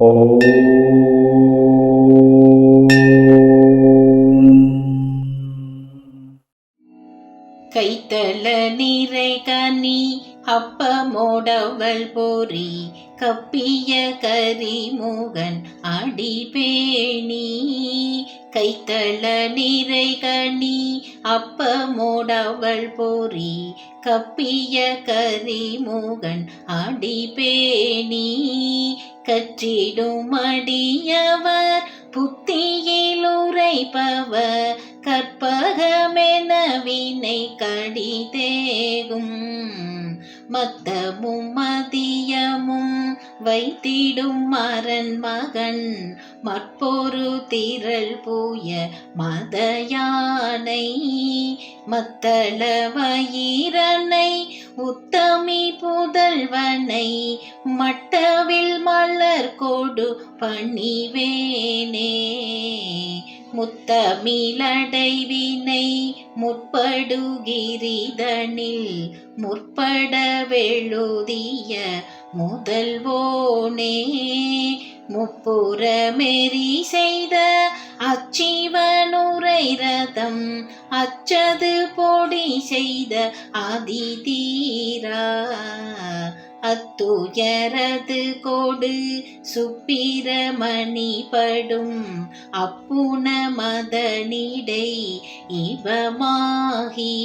கைத்தல நிறை கனி அப்பமோடவள் போரி கப்பிய கரிமுகன் அடிபேணி. கைத்தல நிறை கனி அப்பமோடவள் போரி கப்பிய கரிமுகன் அடிபேணி. கற்றிடும் அடியவர் புத்தியில் உரைப்பவர் கற்பகமென வினை கடிதேகும். மத்தமும் மதியமும் வைத்திடும் மரன் மகன் மற்பொரு திரள் பூய மதயானை மத்தளவயிரனை உத்தமி புதல்வனை மட்டவில் மலர் கொடு பணிவேனே. முத்தமிழடைவினை முற்படுகிரிதனில் முற்பட வெழுதிய முதல்வோனே. முப்புறமெறி செய்த அச்சிவனுரை ரதம் அச்சது பொடி செய்த அதிதீரா துயரது கொடு சுப்பிரமணி படும் அப்புன மதனிடை இவமாகி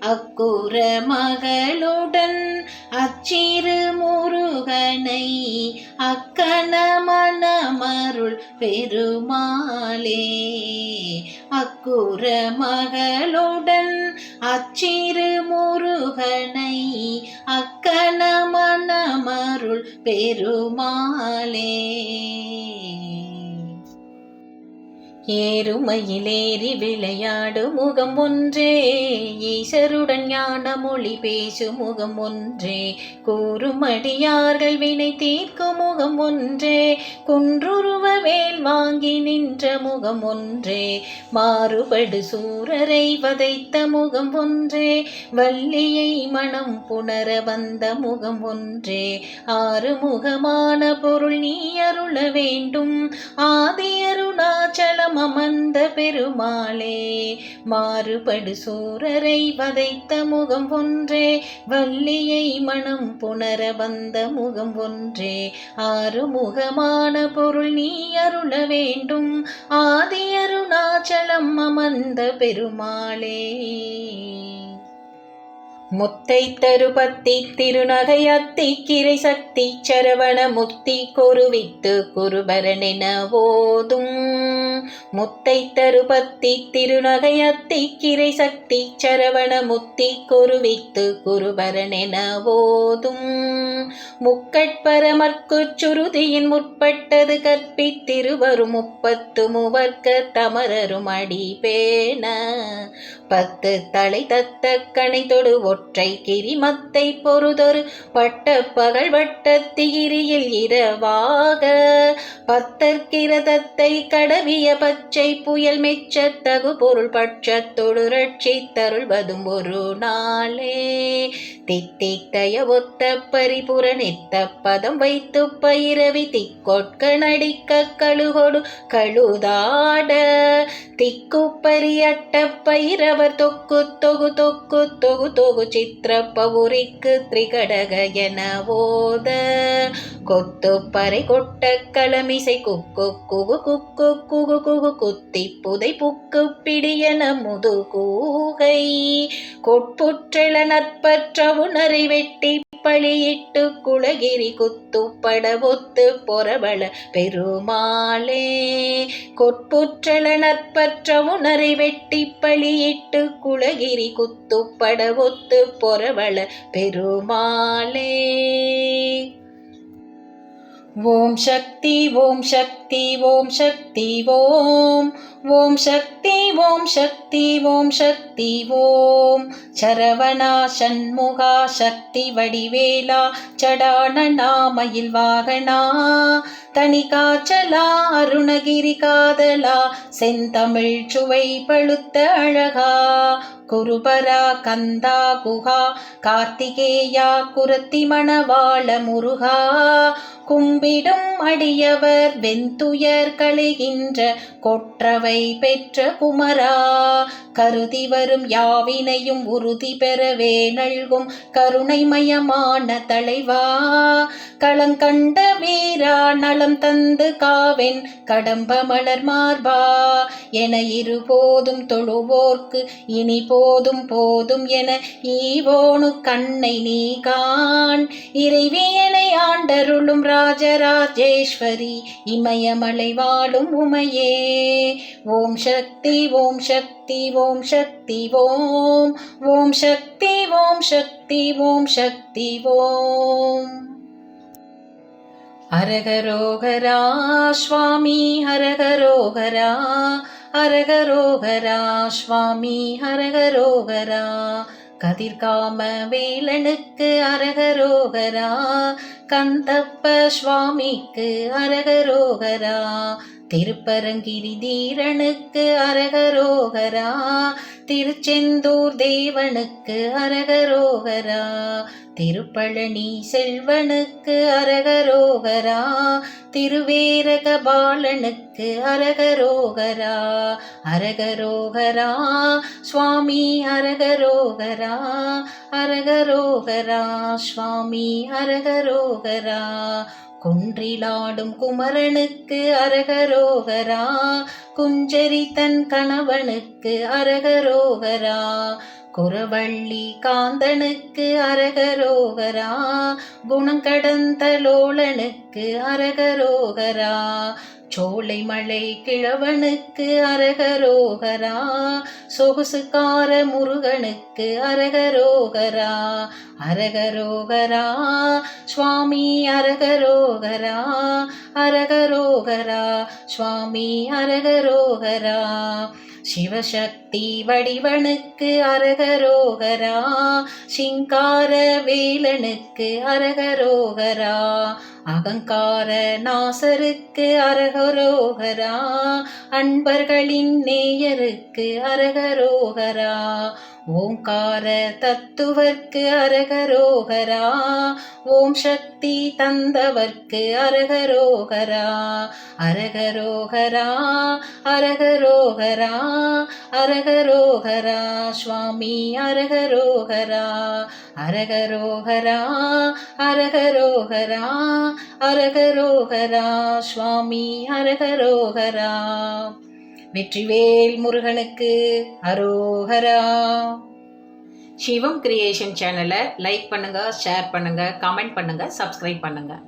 அக்குற மகளுடன் அச்சிறு முருகனை அக்கன மனமருள் பெருமாளே. அக்குற மகளுடன் அச்சிறு முருகனை அக்கன மனமருள் பெருமாளே. ஏறுமையிலேறி விளையாடு முகம் ஒன்றே. ஈசருடன் ஞான மொழி பேசு முகம் ஒன்றே. கூறுமடியார்கள் வினை தீர்க்கும் முகம் ஒன்றே. குன்றுருவ வேல் வாங்கி நின்ற முகம் ஒன்றே. மாறுபடு சூரரை வதைத்த முகம் ஒன்றே. வள்ளியை மனம் புணர வந்த முகம் ஒன்றே. ஆறு முகமான பொருள் நீ அருள வேண்டும். ஆதி அருணாச்சலம் அமர்ந்த பெருமாளே மாறுபடு சூரரை வதைத்த முகம் ஒன்றே வள்ளியை மனம் புணர வந்த முகம் ஒன்றே. ஆறு முகமான பொருள் நீ அருள வேண்டும். ஆதி அருணாச்சலம் அமர்ந்த பெருமாளே. முத்தை தருபத்தி திருநகை அத்தி கிரை சக்தி சரவண முக்தி கொருவித்து குருபரனென ஓதும். முத்தை தருபத்தி திருநகை அத்தி கிரை சக்தி சரவண முத்தி கொருவித்து குருபரனென ஓதும். முக்கட்பரமர்க்குச் சுருதியின் முற்பட்டது கற்பித்திருவரும் முப்பத்து முவர்க்க தமரரும் அடிபேன. பத்து தலை தத்த கணை தொடு ஒற்றை கிரிமத்தை பொறுதொரு பட்ட பகல் வட்ட திகிரியில் இரவாக பத்தற்கிரதத்தை கடவிய பச்சை புயல் மெச்சத்தகு பொருள் பட்சத்தொடு ரட்சி தருள்வதும் ஒரு நாளே. தித்தித்தய ஒத்த பரிபுர நித்த பதம் வைத்து பயிரவி திக்கொட்க நடிக்க கழுகொடு கழுதாட. திக்கு பரியட்ட பயிரவர் தொக்கு தொகு தொக்கு தொகு தொகு சித்திர பவுரிக்கு திரிகடக என ஓத. கொத்து பறை கொட்ட களமிசை குக்கு குகு குக்கு குகு குகு குத்தி புதை புக்கு பிடியன முது கூகை. கொட்புற்றெழ நற்பற்ற உணரை வெட்டி பழியிட்டு குளகிரி குத்துப்பட ஒத்து பொறவள பெருமாளே. கொட்புற்றள நற்பற்ற உணரை வெட்டி பழியிட்டு குளகிரி குத்துப்பட ஒத்து பொறவள பெருமாளே. ஓம் சக்தி ஓம் சக்தி ஓம் சக்தி ஓம். ஓம் சக்தி ஓம் சக்தி ஓம் சக்தி ஓம். சரவணா சண்முகா சக்தி வடிவேலா சடானநாமயில் வாகனா. தனிகாச்சலா அருணகிரி காதலா செந்தமிழ் சுவை பழுத்த அழகா. குருபரா கந்தா குஹா கார்த்திகேயா குரத்தி மணவாள முருகா. கும்பிடும் அடியவர் வெந்துயர் களைகின்ற கொற்றவை பெற்ற குமரா. கருதி வரும் யாவினையும் உறுதி பெறவே நல்கும் கருணைமயமான தலைவா. களங்கண்ட வீரா நலம் தந்து காவென் கடம்ப மலர் மார்பா. என இருபோதும் தொழுவோர்க்கு இனி போதும் போதும் என ஈவோனு கண்ணை நீ காண் இறைவியனை ஆண்டருளும் ராஜராஜேஸ்வரி இமயமலை வாழும் உமையே. ஓம் சக்தி ஓம் சக்தி ஓம் சக்தி ஓம். ஓம் சக்தி ஓம் சக்தி ஓம் சக்தி ஓம். ஹரகரோகரா சுவாமி ஹரகரோகரா அரகரோகரா சுவாமி அரகரோகரா கதிர்காம வேலனுக்கு அரகரோகரா. கந்தப்ப சுவாமிக்கு அரகரோகரா. திருப்பரங்கிரி தீரனுக்கு அரகரோகரா. திருச்செந்தூர் தேவனுக்கு அரகரோகரா. திருப்பழனி செல்வனுக்கு அரகரோகரா திருவேரக பாலனுக்கு அரகரோகரா அரகரோகரா சுவாமி அரகரோகரா அரகரோகரா சுவாமி அரகரோகரா குன்றிலாடும் குமரனுக்கு அரகரோகரா குஞ்சரி தன் கணவனுக்கு அரகரோகரா குரவள்ளி காந்தனுக்கு அரகரோகரா குணங்கடந்த லோலனுக்கு அரகரோகரா சோலைமலை கிழவனுக்கு அரகரோகரா சொகுசுக்கார முருகனுக்கு அரகரோகரா அரகரோகரா சுவாமி அரகரோகரா அரகரோகரா சுவாமி அரகரோகரா. சிவசக்தி வடிவனுக்கு அரகரோகரா சிங்கார வேலனுக்கு அரகரோகரா அகங்கார நாசருக்கு அரகரோகரா அன்பர்களின் நேயருக்கு அரகரோகரா ஓங்கார தத்துவர்க்கு அரகரோகரா ஓம் சக்தி தந்தவர்க்கு அரகரோகரா அரகரோகரா அரகரோகரா அரகரோகரா சுவாமி அரகரோகரா. அரகரோகரா அரகரோகரா அரகரோகரா சுவாமி அரகரோகரா வெற்றிவேல் முருகனுக்கு அரோகரா சிவம் கிரியேஷன் சேனலை லைக் பண்ணுங்க ஷேர் பண்ணுங்க கமெண்ட் பண்ணுங்க சப்ஸ்கிரைப் பண்ணுங்கள்